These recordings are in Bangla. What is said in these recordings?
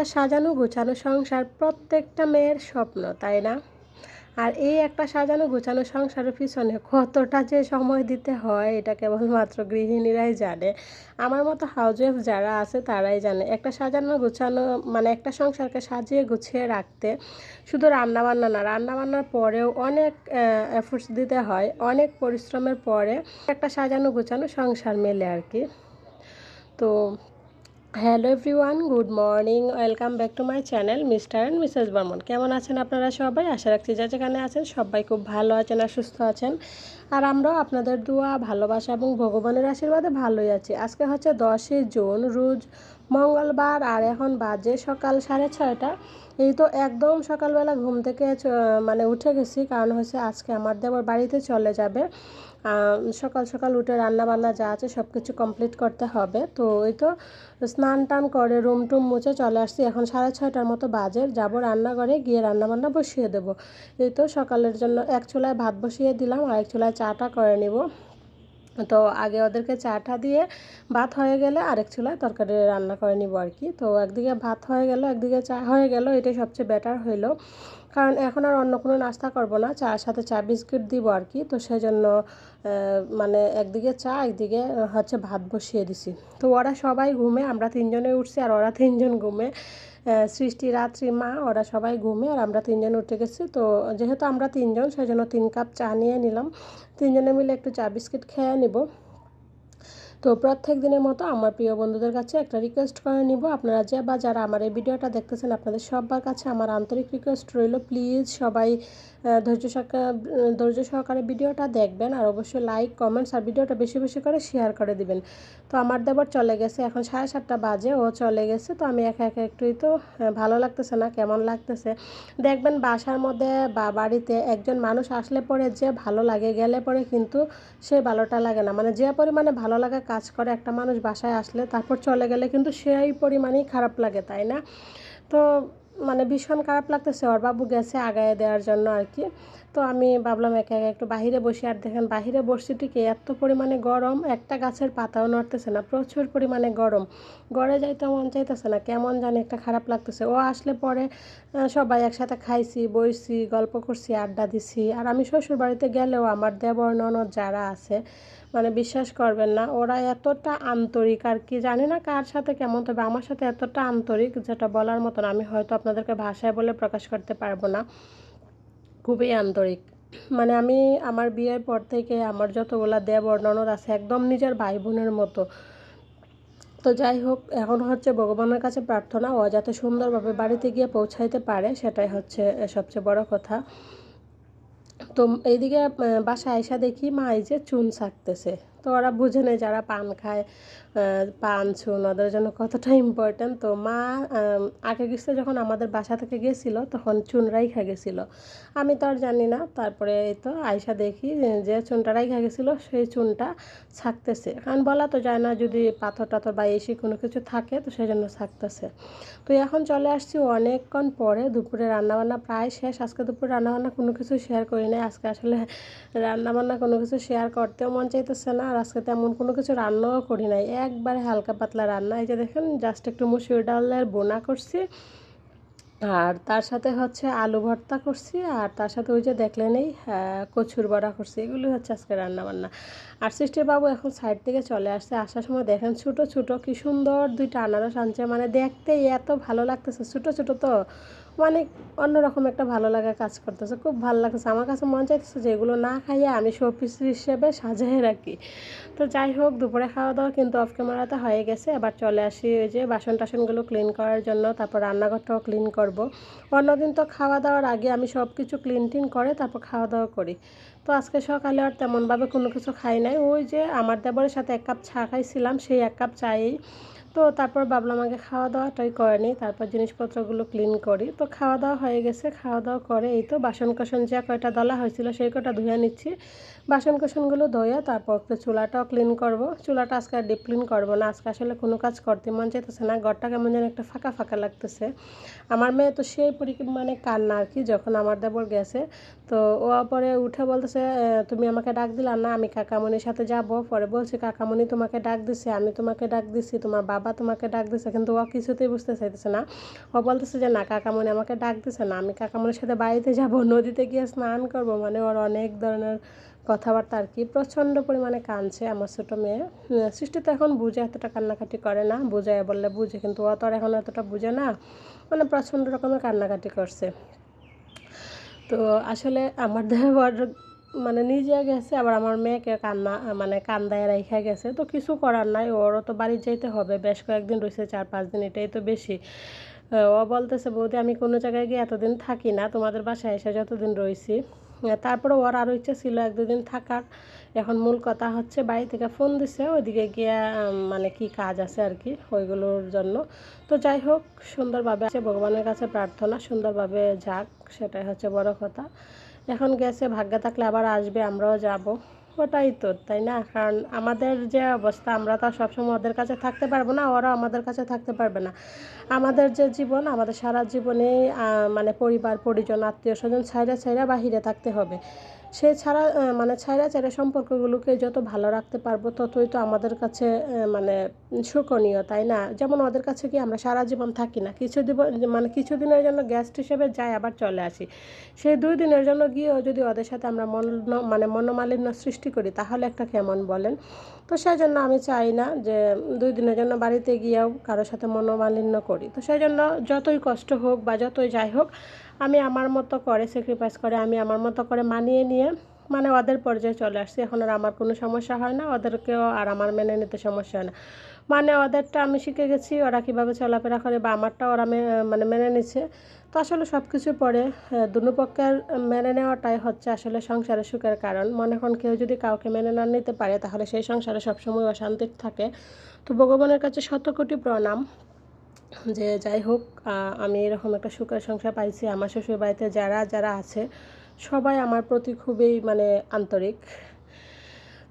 একটা সাজানো গোছানো সংসার প্রত্যেকটা মেয়ের স্বপ্ন, তাই না? আর এই একটা সাজানো গোছানো সংসারের পিছনে কতটা যে সময় দিতে হয়, এটা কেবলমাত্র গৃহিণীরাই জানে। আমার মতো হাউজওয়াইফ যারা আছে, তারাই জানে। একটা সাজানো গোছানো মানে একটা সংসারকে সাজিয়ে গুছিয়ে রাখতে শুধু রান্নাবান্না না, রান্নাবান্নার পরেও অনেক এফোর্টস দিতে হয়। অনেক পরিশ্রমের পরে একটা সাজানো গোছানো সংসার মেলে আর কি। তো hello everyone, good morning. Welcome back to my channel Mr and Mrs Barman. কেমন আছেন আপনারা সবাই? আশা রাখছি যা যেখানে আছেন সবাই খুব ভালো আছেন আর সুস্থ আছেন। আর আমরাও আপনাদের দোয়া, ভালোবাসা এবং ভগবানের আশীর্বাদে ভালোই আছি। আজকে হচ্ছে দশই জুন, রোজ মঙ্গলবার আর এখন বাজে সকাল সাড়ে ছয়টা। এই তো একদম সকালবেলা ঘুম থেকে মানে উঠে গেছি। কারণ হচ্ছে আজকে আমার দেবর বাড়িতে চলে যাবে। সকাল সকাল উঠে রান্না বান্না যা আছে সব কিছু কমপ্লিট করতে হবে। তো ওই তো স্নান টান করে রুম টুম মুছে চলে আসছি। এখন সাড়ে ছয়টার মতো বাজে। যাব রান্নাঘরে, গিয়ে রান্না বান্না বসিয়ে দেবো। এই তো সকালের জন্য এক চুলায় ভাত বসিয়ে দিলাম আর এক চুলায় চাটা করে নিব। তো আগে ওদেরকে চাটা দিয়ে ভাত হয়ে গেলে আরেক চুলায় তরকারি রান্না করে নিব আর কি। তো একদিকে ভাত হয়ে গেল, একদিকে চা হয়ে গেল, এটাই সবচেয়ে বেটার হইল। কারণ এখন আর অন্য কোনো নাস্তা করব না। চার সাথে চা বিস্কিট দিব আর কি। তো সেজন্য মানে একদিকে চা, একদিকে হচ্ছে ভাত বসিয়ে দিছি। তো ওরা সবাই ঘুমে, আমরা তিনজনে উঠছি আর ওরা তিনজন ঘুমে। সৃষ্টি, রাত্রি, মা, ওরা সবাই ঘুমে আর আমরা তিনজন উঠে গেছি। তো যেহেতু আমরা তিনজন, সেজন্য তিন কাপ চা নিয়ে নিলাম। তিনজনে মিলে একটু চা বিস্কিট খেয়ে নিব। তো প্রত্যেক দিনের মতো আমার প্রিয় বন্ধুদের কাছে একটা রিকোয়েস্ট করে নিব। আপনারা যে বা যারা আমার এই ভিডিওটা দেখতেছেন, আপনাদের সবার কাছে আমার আন্তরিক রিকোয়েস্ট রইল। প্লিজ সবাই ধৈর্য সহকারে ধৈর্য সহকারে ভিডিওটা দেখবেন আর অবশ্যই লাইক কমেন্টস আর ভিডিওটা বেশি বেশি করে শেয়ার করে দিবেন। তো আমার দেবর চলে গেছে, এখন সাড়ে সাতটা বাজে, ও চলে গেছে। তো আমি একা একা একটুই তো ভালো লাগতেছে না, কেমন লাগতেছে? দেখবেন বাসার মধ্যে বা বাড়িতে একজন মানুষ আসলে পরে যে ভালো লাগে, গেলে পরে কিন্তু সে ভালোটা লাগে না। মানে যে পরিমাণে ভালো লাগা কাজ করে, একটা মানুষ বাসায় আসলে তারপর চলে গেলে কিন্তু সেই পরিমাণেই খারাপ লাগে, তাই না? তো মানে ভীষণ খারাপ লাগতেছে, ওর বাবু গেছে আগায় দেওয়ার জন্য আর কি। তো আমি ভাবলাম একা একা একটু বাহিরে বসি। আর দেখেন, বাহিরে বসছি এত পরিমাণে গরম, একটা গাছের পাতাও নড়তেছে না, প্রচুর পরিমাণে গরম। গড়ে যাইতে মন চাইতেছে না, কেমন জানি একটা খারাপ লাগতেছে। ও আসলে পরে সবাই একসাথে খাইছি, বইছি, গল্প করছি, আড্ডা দিছি। আর আমি শ্বশুর বাড়িতে গেলেও আমার দেবর, ননদ যারা আছে মানে বিশ্বাস করবেন না, ওরা এতটা আন্তরিক আর কি জানি না কার সাথে কেমন, তবে আমার সাথে এতটা আন্তরিক যেটা বলার মতন আমি হয়তো আপনাদেরকে ভাষায় বলে প্রকাশ করতে পারব না। খুবই আন্তরিক। মানে আমি আমার বিয়ের পর থেকে আমার যতগুলো দেব ননদ আছে, একদম নিজের ভাই বোনের মতো। তো যাই হোক, এখন হচ্ছে ভগবানের কাছে প্রার্থনা, ও যাতে সুন্দরভাবে বাড়িতে গিয়ে পৌঁছাইতে পারে, সেটাই হচ্ছে সবচেয়ে বড় কথা। তো এইদিকে বাসায় আইসা দেখি মা এই যে চুন ছাকতেছে তো ওরা বুঝে নেয় যারা পান খায় পান, চুন, ওদের জন্য কতটা ইম্পর্ট্যান্ট তো মা আগে গেছে যখন আমাদের বাসা থেকে গেছিল, তখন চুনরাই খা গেছিল। আমি তো আর জানি না, তারপরে এই তো আয়সা দেখি যে চুনটা রাইখা গেছিল, সেই চুনটা ছাকতেছে। কারণ বলা তো যায় না, যদি পাথর টাথর বা এসি কোনো কিছু থাকে, তো সেই জন্য ছাকতেছে। তো এখন চলে আসছি অনেকক্ষণ পরে, দুপুরে রান্নাবান্না প্রায় শেষ। আজকে দুপুরে রান্নাবান্না কোনো কিছু শেয়ার করি নাই। আজকে আসলে রান্নাবান্না কোনো কিছু শেয়ার করতেও মন চাইতেছে না। আর আজকে তেমন কোনো কিছু রান্নাও করি নাই। একবারে হালকা পাতলা রান্না। এই যে দেখেন জাস্ট একটু মুসুর ডালের বোনা করছি। আর তার সাথে হচ্ছে আলু ভর্তা করছি। আর তার সাথে ওই যে দেখলেনই কচুর বড়া করছি। এগুলি হচ্ছে আজকে রান্না বান্না আর সৃষ্টির বাবু এখন সাইড থেকে চলে আসছে। আসার সময় দেখেন ছোটো ছোটো, কি সুন্দর দুইটা আনারস আনছে। মানে দেখতে এত ভালো লাগতেছে। ছোটো ছোটো তো মানে অন্যরকম একটা ভালো লাগা কাজ করতেছে, খুব ভালো লাগছে। আমার কাছে মন চাইতেছে যে এগুলো না খাইয়ে আমি শোপিস হিসেবে সাজিয়ে রাখি। তো যাই হোক, দুপুরে খাওয়া দাওয়া কিন্তু অফ ক্যামেরাতে হয়ে গেছে। এবার চলে আসি ওই যে বাসন টাসনগুলো ক্লিন করার জন্য, তারপর রান্নাঘরটাও ক্লিন করব। অন্যদিন তো খাওয়া দাওয়ার আগে আমি সব কিছু ক্লিন টিন করে তারপর খাওয়া দাওয়া করি। তো আজকে সকালে আর তেমনভাবে কোনো কিছু খাই নাই। ওই যে আমার দেবরের সাথে এক কাপ চা খাইছিলাম, সেই এক কাপ চাই তো তারপর ভাবলাম আগে খাওয়া দাওয়াটাই করে নিই, তারপর জিনিসপত্রগুলো ক্লিন করি। তো খাওয়া দাওয়া হয়ে গেছে খাওয়া দাওয়া করে এই তো বাসন কোসন যা কয়টা দলা হয়েছিল সেই কয়টা ধুয়ে নিচ্ছি। বাসন কোসনগুলো ধুয়ে তারপর চুলাটাও ক্লিন করব। চুলাটা আজকে আর ডিপ ক্লিন করব না, আজকে আসলে কোনো কাজ করতে মন চাইতেছে না, ঘরটা কেমন যেন একটা ফাঁকা ফাঁকা লাগতেছে। আমার মেয়ে তো সেই পরিমাণে কান্না আর কি, যখন আমার দেবর গেছে। তো ও পরে উঠে বলতেছে তুমি আমাকে ডাক দিলা না, আমি কাকামণির সাথে যাব। পরে বলছি, কাকামণি তোমাকে ডাক দিছে, আমি তোমাকে ডাক দিছি, তোমার বাবা বাবা তোমাকে ডাক দিছে, কিন্তু ও কিছুতেই বুঝতে চাইতেছে না। ও বলতেছে যে, না, কাকামণি আমাকে ডাক দিছে না, আমি কাকামণির সাথে বাড়িতে যাব, নদীতে গিয়ে স্নান করব। মানে ওর অনেক ধরনের কথাবার্তা আর কি। প্রচণ্ড পরিমাণে কাঁদছে আমার ছোটো মেয়ে। সৃষ্টি তো এখন বুঝে, এতটা কান্নাকাটি করে না বুঝায় বললে বুঝে, কিন্তু ও তো আর এখন এতটা বুঝে না মানে প্রচণ্ড রকমের কান্নাকাটি করছে। তো আসলে আমার দেওয়ার মানে নিজে গেছে, আবার আমার মেয়েকে কান্না মানে কান্দায় রেখে গেছে। তো কিছু করার নাই, ওরও তো বাড়ি যেতে হবে, বেশ কয়েকদিন রয়েছে চার পাঁচ দিন, এটাই তো বেশি। ও বলতেছে, বৌদি, আমি কোনো জায়গায় গিয়ে এতদিন থাকি না, তোমাদের বাসায় এসে যতদিন রয়েছি তারপরে ওর আরও ইচ্ছা ছিল এক, দুদিন থাকার। এখন মূল কথা হচ্ছে, বাড়ি থেকে ফোন দিছে, ওইদিকে গিয়ে মানে কি কাজ আছে আর কি, ওইগুলোর জন্য। তো যাই হোক, সুন্দরভাবে আছে, ভগবানের কাছে প্রার্থনা, সুন্দরভাবে যাক, সেটাই হচ্ছে বড় কথা। এখন গেছে, ভাগ্যে থাকলে আবার আসবে, আমরাও যাব। ওটাই তো, তাই না? কারণ আমাদের যে অবস্থা, আমরা তো সবসময় ওদের কাছে থাকতে পারব না, ওরাও আমাদের কাছে থাকতে পারবে না। আমাদের যে জীবন, আমাদের সারা জীবনে মানে পরিবার, পরিজন আত্মীয় স্বজন ছাইরা ছাইরা বাহিরে থাকতে হবে। সে ছাড়া মানে ছাইরা ছাইরা সম্পর্কগুলোকে যত ভালো রাখতে পারব, ততই তো আমাদের কাছে মানে শোকনীয়, তাই না? যেমন ওদের কাছে কি আমরা সারা জীবন থাকি না? কিছু মানে কিছুদিনের জন্য গেস্ট হিসেবে যাই, আবার চলে আসি। সেই দুই দিনের জন্য গিয়েও যদি ওদের সাথে আমরা মন মানে মনোমালিন্য সৃষ্টি করি, তাহলে একটা কেমন বলেন? তো সেই জন্য আমি চাই না যে দুই দিনের জন্য বাড়িতে গিয়েও কারোর সাথে মনোমালিন্য করি। তো সেই জন্য যতই কষ্ট হোক বা যতই যাই হোক আমি আমার মতো করে স্যাক্রিফাইস করে, আমি আমার মতো করে মানিয়ে নিয়ে মানে ওদের পর্যায়ে চলে আসছি। এখন আর আমার কোনো সমস্যা হয় না, ওদেরকেও আর আমার মেনে নিতে সমস্যা হয় না। মানে ওদেরটা আমি শিখে গেছি, ওরা কীভাবে চলাফেরা করে বা আমারটা ওরা মানে মেনে নিচ্ছে। তো আসলে সব কিছুর পরে দুনো পক্ষের মেনে নেওয়াটাই হচ্ছে আসলে সংসারের সুখের কারণ। মনে এখন কেউ যদি কাউকে মেনে না নিতে পারে, তাহলে সেই সংসারে সবসময় অশান্তি থাকে। তো ভগবানের কাছে শত কোটি প্রণাম। যে যাই হোক আমি এরকম একটা সুখের সংসার পাইছি। আমার শ্বশুর বাড়িতে যারা যারা আছে, সবাই আমার প্রতি খুবই মানে আন্তরিক।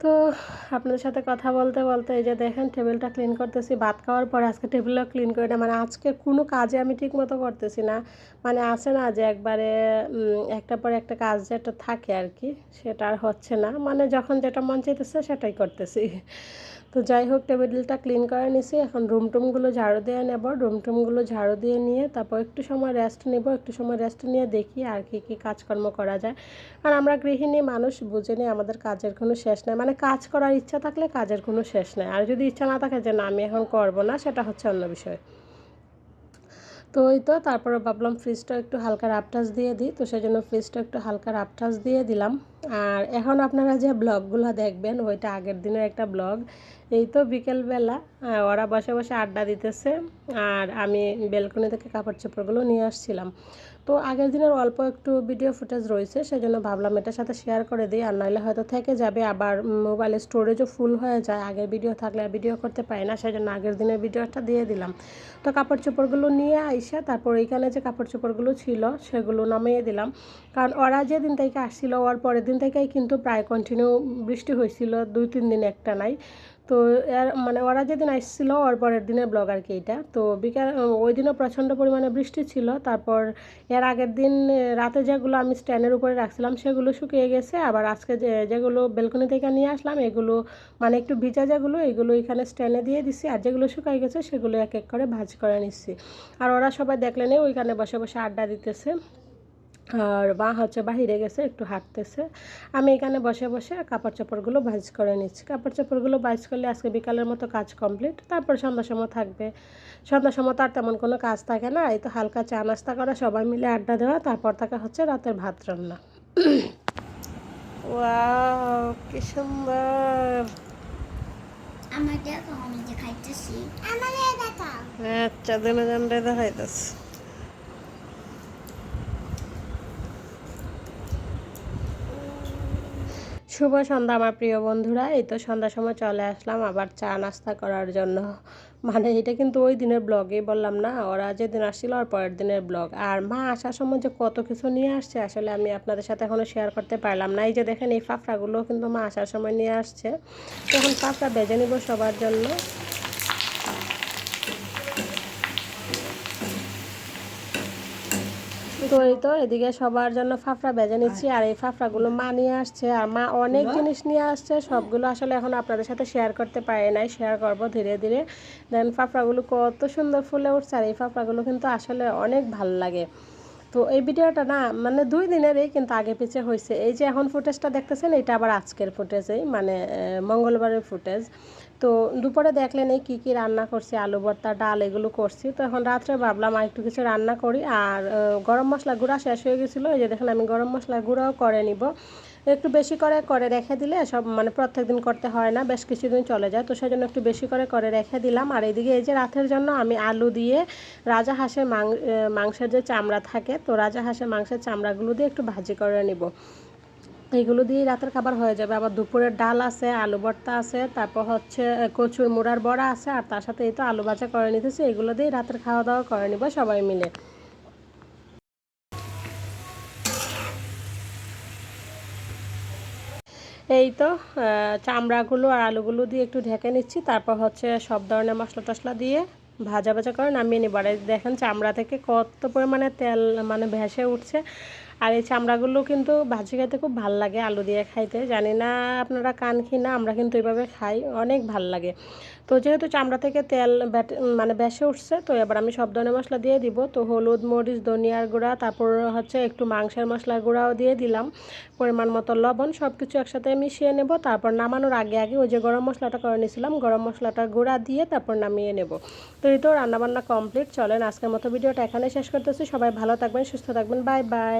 তো আপনাদের সাথে কথা বলতে বলতে এই যে দেখেন, টেবিলটা ক্লিন করতেছি, ভাত খাওয়ার পরে আজকে টেবিলটা ক্লিন করে না। মানে আজকে কোনো কাজে আমি ঠিক মতো করতেছি না। মানে আছে না যে একবারে একটা পরে একটা কাজ যেটা থাকে আর কি, সেটা আর হচ্ছে না। মানে যখন যেটা মন চাইতেছে, সেটাই করতেছি। তো যাই হোক, টেবিলটা ক্লিন করে নিছি। এখন রুম টুমগুলো ঝাড়ু দিয়ে নেব। রুম টুমগুলো ঝাড়ু দিয়ে নিয়ে তারপর একটু সময় রেস্ট নেব। একটু সময় রেস্ট নিয়ে দেখি আর কি কি কাজকর্ম করা যায়। আর আমরা গৃহিণী মানুষ, বুঝে নিই আমাদের কাজের কোনো শেষ নেই। মানে কাজ করার ইচ্ছা থাকলে কাজের কোনো শেষ নেই। আর যদি ইচ্ছা না থাকে যে না, আমি এখন করব না, সেটা হচ্ছে অন্য বিষয়। তো ওই তো, তারপরে ভাবলাম ফ্রিজটা একটু হালকা রাপটাস দিয়ে দিই। তো সেই জন্য ফ্রিজটা একটু হালকা রাপটাস দিয়ে দিলাম। আর এখন আপনারা যে ব্লগগুলো দেখবেন, ওইটা আগের দিনের একটা ব্লগ। এই তো বিকেলবেলা ওরা বসে বসে আড্ডা দিতেছে, আর আমি বেলকনি থেকে কাপড় চোপড়গুলো নিয়ে আসছিলাম। তো আগের দিনের অল্প একটু ভিডিও ফুটেজ রয়েছে, সেজন্য ভাবলাম এটার সাথে শেয়ার করে দিই, আর নাহলে হয়তো থেকে যাবে। আবার মোবাইলের স্টোরেজও ফুল হয়ে যায়, আগের ভিডিও থাকলে আর ভিডিও করতে পারি না, সেজন্য আগের দিনের ভিডিওটা দিয়ে দিলাম। তো কাপড় চোপড়গুলো নিয়ে আইসা, তারপর এইখানে যে কাপড় চোপড়গুলো ছিল, সেগুলো নামিয়ে দিলাম। কারণ ওরা যেদিন থেকে আসছিল, ওর পরের দিন থেকেই কিন্তু প্রায় কন্টিনিউ বৃষ্টি হয়েছিল, দুই, তিন দিন একটা নাই। তো মানে ওরা যেদিন আসছিল, ওর পরের দিনের ব্লগ আর কি এটা। তো বিকাল, ওই দিনও প্রচণ্ড পরিমাণে বৃষ্টি ছিল। তারপর এর আগের দিন রাতে যেগুলো আমি স্ট্যান্ডের উপরে রাখছিলাম, সেগুলো শুকিয়ে গেছে। আবার আজকে যেগুলো বেলকনি থেকে নিয়ে আসলাম, এগুলো মানে একটু ভিজা যেগুলো, এগুলো এখানে স্ট্যান্ডে দিয়ে দিছি। আর যেগুলো শুকাই গেছে, সেগুলো এক এক করে ভাজ করে নিচ্ছি। আর ওরা সবাই দেখলেন ওইখানে বসে বসে আড্ডা দিতেছে। আর মা হচ্ছে বাহিরে গেছে একটু হাঁটতেছে। আমি এখানে বসে বসে কাপড় চাপড়গুলো ভাজ করে নিচ্ছি। কাপড় চাপড়গুলো ভাজ করলে আজকে বিকালের মতো কাজ কমপ্লিট তারপর সন্ধ্যার সময় থাকবে। সন্ধ্যার সময় তো আর তেমন কোনো কাজ থাকে না এই তো হালকা চা নাস্তা করা সবাই মিলে আড্ডা দেওয়া তারপর থাকে হচ্ছে রাতের ভাত রান্না। ওয়াও কি সুন্দর। আমার দেখো আমি যে খাইতেছি। আমার দেখো আচ্ছা দিনে জানলে দেখাইতেছে শুভ সন্ধ্যা, আমার প্রিয় বন্ধুরা। এই তো সন্ধ্যার সময় চলে আসলাম আবার চা নাস্তা করার জন্য। মানে এটা কিন্তু ওই দিনের ব্লগেই বললাম না, ওরা যেদিন আসছিল আর পরের দিনের ব্লগ। আর মা আসার সময় যে কত কিছু নিয়ে আসছে, আসলে আমি আপনাদের সাথে এখনও শেয়ার করতে পারলাম না। এই যে দেখেন, এই ফাফড়াগুলো কিন্তু মা আসার সময় নিয়ে আসছে। তখন ফাফড়া বেজে নিব সবার জন্য। তো এই তো এদিকে সবার জন্য ফাফড়া ভেজে নিচ্ছি আর এই ফাফড়াগুলো মা নিয়ে আসছে আর মা অনেক জিনিস নিয়ে আসছে সবগুলো আসলে এখন আপনাদের সাথে শেয়ার করতে পারি নাই শেয়ার করব ধীরে ধীরে। দেন ফাফড়াগুলো কত সুন্দর ফুলে উঠছে আর এই ফাফড়াগুলো কিন্তু আসলে অনেক ভালো লাগে। তো এই ভিডিওটা না মানে দুই দিনেরই কিন্তু আগে পিছে হয়েছে এই যে এখন ফুটেজটা দেখতেছেন এটা আবার আজকের ফুটেজেই মানে মঙ্গলবারের ফুটেজ তো দুপুরে দেখলেন এই কী কী রান্না করছি, আলু ভর্তা, ডাল এগুলো করছি। তো এখন রাত্রে ভাবলাম আর একটু কিছু রান্না করি। আর গরম মশলা গুঁড়া শেষ হয়ে গেছিল। এই যে দেখেন আমি গরম মশলা গুঁড়াও করে নিব। একটু বেশি করে করে রেখে দিলে সব মানে প্রত্যেক দিন করতে হয় না, বেশ কিছুদিন চলে যায়। তো সেই জন্য একটু বেশি করে করে রেখে দিলাম। আর এইদিকে এই যে রাতের জন্য আমি আলু দিয়ে রাজা হাঁসের মাংসের যে চামড়া থাকে, তো রাজা হাঁসের মাংসের চামড়াগুলো দিয়ে একটু ভাজি করে নিব। এইগুলো দিয়ে রাতের খাবার হয়ে যাবে। আবার দুপুরের ডাল আছে, আলু ভর্তা আছে, তারপর হচ্ছে কচুর মুড়ার বড়া আছে, আর তার সাথে এই তো আলু ভাজা করে নিতেছে। এগুলো দিয়ে রাতের খাওয়া দাওয়া করে নিব সবাই মিলে। এই তো চামড়াগুলো আর আলুগুলো দিয়ে একটু ঢেকে নিচ্ছি। তারপর হচ্ছে সব ধরনের মশলা টশলা দিয়ে ভাজা ভাজা করে নামিয়ে নিব। আর দেখেন চামড়া থেকে কত পরিমাণে তেল মানে ভেসে উঠছে। আর এই চামড়াগুলো কিন্তু ভাজি খাইতে খুব ভালো লাগে, আলু দিয়ে খাইতে। জানি না আপনারা কান কি না, আমরা কিন্তু এইভাবে খাই, অনেক ভালো লাগে। তো যেহেতু চামড়া থেকে তেল মানে ভেসে উঠছে, তো এবার আমি সব ধরনের মশলা দিয়ে দিব। তো হলুদ, মরিচ, ধনিয়ার গুঁড়া, তারপর হচ্ছে একটু মাংসের মশলার গুঁড়াও দিয়ে দিলাম। পরিমাণ মতো লবণ সব কিছু একসাথে মিশিয়ে নেব। তারপর নামানোর আগে আগে ওই যে গরম মশলাটা করে নিয়েছিলাম, গরম মশলাটা গুঁড়া দিয়ে তারপর নামিয়ে নেব। তো এই তো রান্নাবান্না কমপ্লিট, চলেন আজকের মতো ভিডিওটা এখানে শেষ করতেছি। সবাই ভালো থাকবেন, সুস্থ থাকবেন, বাই বাই।